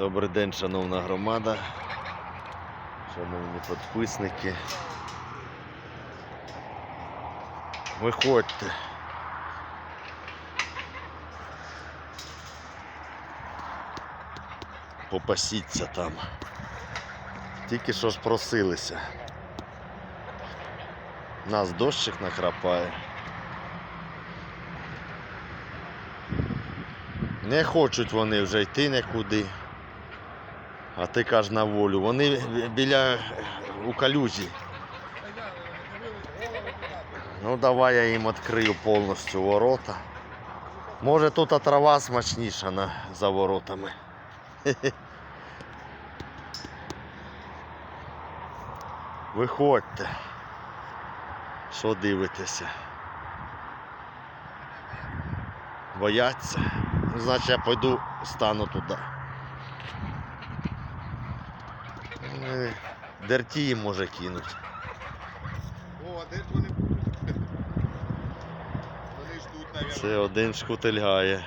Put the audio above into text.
Добрий день, шановна громада, шановні підписники. Виходьте. Попасіться там. Тільки що ж просилися. Нас дощик накрапає. Не хочуть вони вже йти нікуди. А ти кажеш на волю. Вони біля у калюжі. Ну давай я їм відкрию повністю ворота. Може тут трава смачніша на, за воротами. Виходьте. Що дивитеся? Бояться? Ну, значить я пойду стану туди. Дерті їм може кинути. О, а де ж вони будуть? Вони ждуть, навіть. Це один шкутильгає.